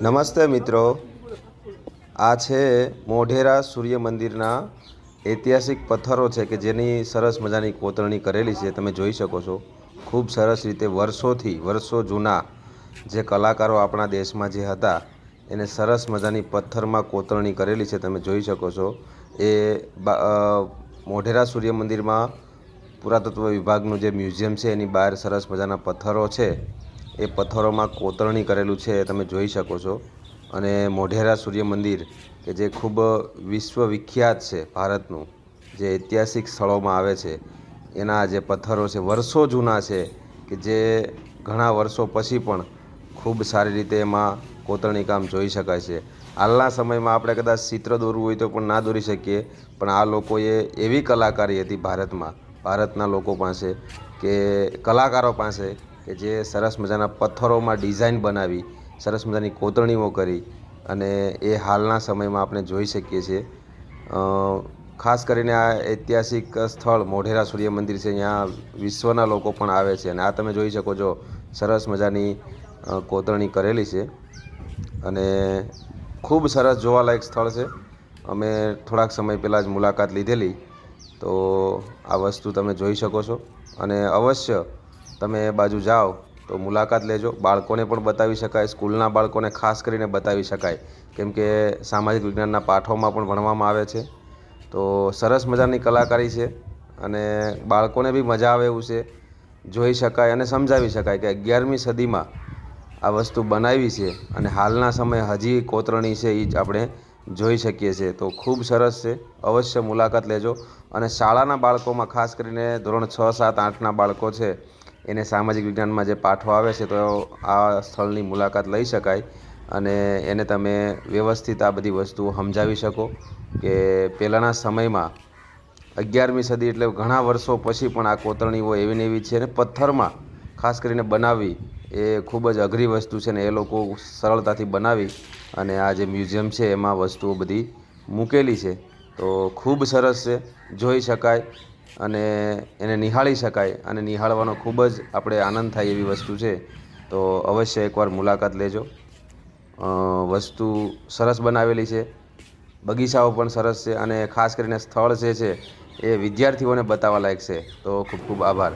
નમસ્તે મિત્રો. આ છે મોઢેરા સૂર્ય મંદિરના ઐતિહાસિક પથ્થરો છે કે જેની સરસ મજાની કોતરણી કરેલી છે, તમે જોઈ શકો છો. ખૂબ સરસ રીતે વર્ષોથી, વર્ષો જૂના જે કલાકારો આપણા દેશમાં જે હતા, એને સરસ મજાની પથ્થરમાં કોતરણી કરેલી છે, તમે જોઈ શકો છો. એ મોઢેરા સૂર્ય મંદિરમાં પુરાતત્વ વિભાગનું જે મ્યુઝિયમ છે, એની બહાર સરસ મજાના પથ્થરો છે. એ પથ્થરોમાં કોતરણી કરેલું છે, તમે જોઈ શકો છો. અને મોઢેરા સૂર્ય મંદિર કે જે ખૂબ વિશ્વ વિખ્યાત છે ભારતનું, જે ઐતિહાસિક સ્થળોમાં આવે છે. એના જે પથ્થરો છે, વર્ષો જૂના છે, કે જે ઘણા વર્ષો પછી પણ ખૂબ સારી રીતે એમાં કોતરણી કામ જોઈ શકાય છે. હાલના સમયમાં આપણે કદાચ ચિત્ર દોરવું હોય તો પણ ના દોરી શકીએ, પણ આ લોકોએ એવી કલાકારી હતી ભારતમાં, ભારતના લોકો પાસે, કે કલાકારો પાસે કે જે સરસ મજાના પથ્થરોમાં ડિઝાઇન બનાવી, સરસ મજાની કોતરણીઓ કરી અને એ હાલના સમયમાં આપણે જોઈ શકીએ છીએ. ખાસ કરીને આ ઐતિહાસિક સ્થળ મોઢેરા સૂર્ય મંદિર છે, અહીંયા વિશ્વના લોકો પણ આવે છે અને આ તમે જોઈ શકો છો સરસ મજાની કોતરણી કરેલી છે અને ખૂબ સરસ જોવાલાયક સ્થળ છે. અમે થોડાક સમય પહેલાં જ મુલાકાત લીધેલી, તો આ વસ્તુ તમે જોઈ શકો છો અને અવશ્ય તમે એ બાજુ જાઓ તો મુલાકાત લેજો. બાળકોને પણ બતાવી શકાય. સ્કૂલના બાળકોને ખાસ કરીને બતાવી શકાય. કેમ કે સામાજિક વિજ્ઞાનના પાઠોમાં પણ ભણવામાં આવે છે. તો સરસ મજાની કલાકારી છે અને બાળકોને બી મજા આવે એવું છે. જોઈ શકાય અને સમજાવી શકાય કે અગિયારમી સદીમાં આ વસ્તુ બનાવી છે અને હાલના સમયે હજી કોતરણી છે એ જ આપણે જોઈ શકીએ છીએ. તો ખૂબ સરસ છે. અવશ્ય મુલાકાત લેજો. અને શાળાના બાળકોમાં ખાસ કરીને ધોરણ છ સાત આઠના બાળકો છે એને સામાજિક વિજ્ઞાનમાં જે પાઠો આવે છે, તો આ સ્થળની મુલાકાત લઈ શકાય અને એને તમે વ્યવસ્થિત આ બધી વસ્તુઓ સમજાવી શકો કે પહેલાંના સમયમાં અગિયારમી સદી એટલે ઘણા વર્ષો પછી પણ આ કોતરણીઓ એવી ને એવી છે અને પથ્થરમાં ખાસ કરીને બનાવવી એ ખૂબ જ અઘરી વસ્તુ છે ને એ લોકો સરળતાથી બનાવી અને આ જે મ્યુઝિયમ છે એમાં વસ્તુઓ બધી મૂકેલી છે. તો ખૂબ સરસ છે, જોઈ શકાય અને એને નિહાળી શકાય અને નિહાળવાનો ખૂબ જ આપણે આનંદ થાય એવી વસ્તુ છે. તો અવશ્ય એકવાર મુલાકાત લેજો. વસ્તુ સરસ બનાવેલી છે. બગીચાઓ પણ સરસ છે અને ખાસ કરીને સ્થળ જે છે એ વિદ્યાર્થીઓને બતાવવા લાયક છે. તો ખૂબ ખૂબ આભાર.